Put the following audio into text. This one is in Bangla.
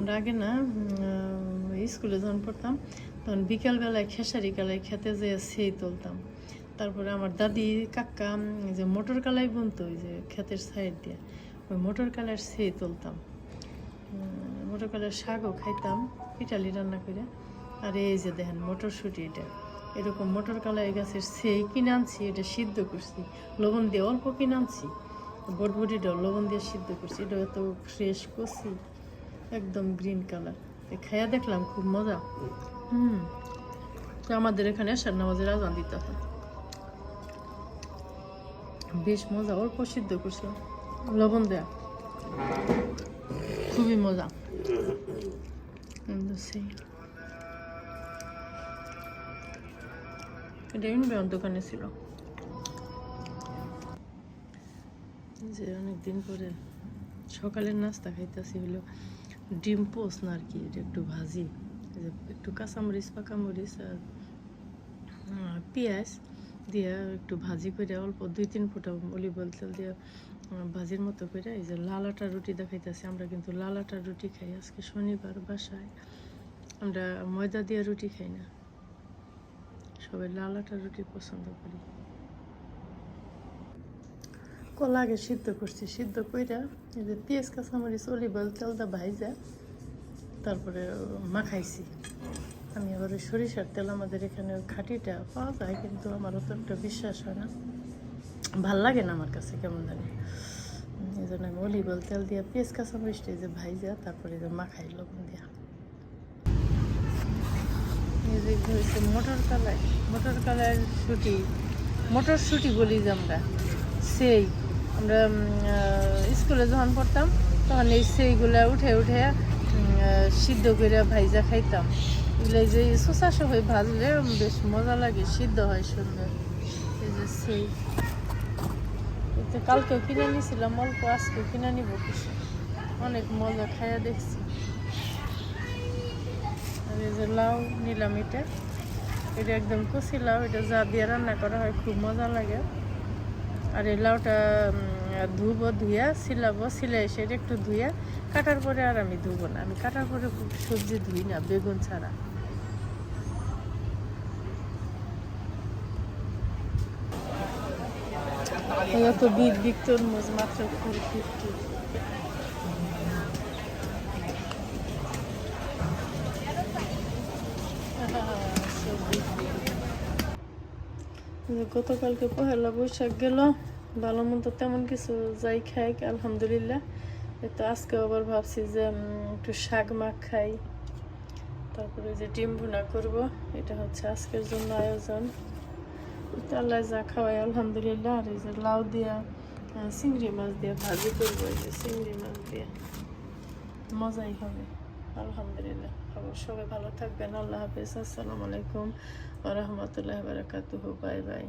আমরা আগে না স্কুলে যখন পড়তাম, তখন বিকালবেলায় খেসারি কালায় খেতে যেয়ে সেই তুলতাম। তারপরে আমার দাদি, কাকা যে মোটর কালাই বুনতো, ওই যে ক্ষেতের সাইড দিয়ে, ওই মোটর কালার সেই তুলতাম। মোটর কালার শাকও খাইতাম, ইটালি রান্না করে। আর এই যে দেখেন, মটরশুঁটি এটা। এরকম মোটর কালাই গাছের সেই কিনে আনছি, এটা সিদ্ধ করছি। লবণ দিয়ে অল্প কিনে আনছি। বটবটিটাও লবণ দিয়ে সিদ্ধ করছি। এটা এত ফ্রেশ করছি। একদম গ্রিন কালার খাইয়া দেখলাম খুব মজা। হুম। আমাদের এখানে আসার নামাজের আজান দিতে হয়। বেশ মজা অল্প সিদ্ধ করছিলাম লবণ দেয়া। খুবই মজা। দোকানে ছিল। যে অনেকদিন পরে সকালের নাস্তা খাইতেছি হলো। ডিম পোস না আর কি, এটা একটু ভাজি। একটু কাঁচামরিচ, পাকামরিচ আর পেঁয়াজ দিয়ে একটু ভাজি করে অল্প দুই তিন ফোঁটা অলিভ অয়েল তেল দিয়ে ভাজির মতো করে এই যে লাল আটার রুটি দেখাইতেছি। আমরা কিন্তু লাল আটার রুটি খাই আজকে শনিবার বাসায়। আমরা ময়দা দিয়ে রুটি খাই না। সবাই লাল আটার রুটি পছন্দ করি। কলা আগে সিদ্ধ করছি, সিদ্ধ কইরা এই যে পেঁয়াজ, কাঁচামরিচ অলিভ অয়েল তেলটা ভাইজা, তারপরে মাখাইছি। আমি আবার ওই সরিষার তেল আমাদের এখানে খাঁটিটা পাওয়া যায়, কিন্তু আমার অত একটা বিশ্বাস হয় না। ভালো লাগে না আমার কাছে, কেমন জানি। এই জন্য আমি অলিভ অয়েল তেল দিয়ে পেঁয়াজ কাঁচামরিচটা এই যে ভাইজা, তারপরে যে মাখাই লবণ দিয়া। হয়েছে মটর কালাই, মটর কালার শুটি মটর শুটি বলি যে আমরা, সেই। আমরা স্কুলে যখন পড়তাম, তখন এই সেইগুলা উঠে উঠে সিদ্ধ করে ভাইজা খাইতাম। এগুলো যে শোষা সবাই ভাজলে বেশ মজা লাগে, সিদ্ধ হয় সুন্দর। এই যে সেই। কিনে নিয়েছিলাম, অল্প আজকেও কিনে নিব কিছু। অনেক মজা খাইয়া দেখছি। আর এই যে লাউ নিলাম এটা। এটা একদম কচি লাউ, এটা যা দিয়ে রান্না করা হয়, খুব মজা লাগে। আর এই লাউটা ধুবো, ধুইয়া, সিলাবো, সিলাই সেটা একটু ধুইয়া কাটার পরে আর আমি ধুবো না। আমি কাটার পরে সবজি ধুই না, বেগুন ছাড়া। তো বিগ বিগ তরমুজ, মাত্র ফোর ফিফটি গতকালকে পহেলা বৈশাখ গেল, ভালো মন্দ তেমন কিছু যাই খাই, আলহামদুলিল্লাহ। এই তো আজকে আবার ভাবছি যে একটু শাক মাখ খাই। তারপরে যে ডিম ভুনা করব, এটা হচ্ছে আজকের জন্য আয়োজন। আল্লাহ যা খাওয়াই আলহামদুলিল্লাহ। আর এই যে লাউ দিয়া চিংড়ি মাছ দিয়ে ভাজি করব, এই যে চিংড়ি মাছ দিয়ে। মজাই হবে, আলহামদুলিল্লাহ। সবাই ভালো থাকবেন। আল্লাহ হাফিজ। আসসালামু আলাইকুম ওরহমতুল্লাহ বারাকাতুহু। Bye bye.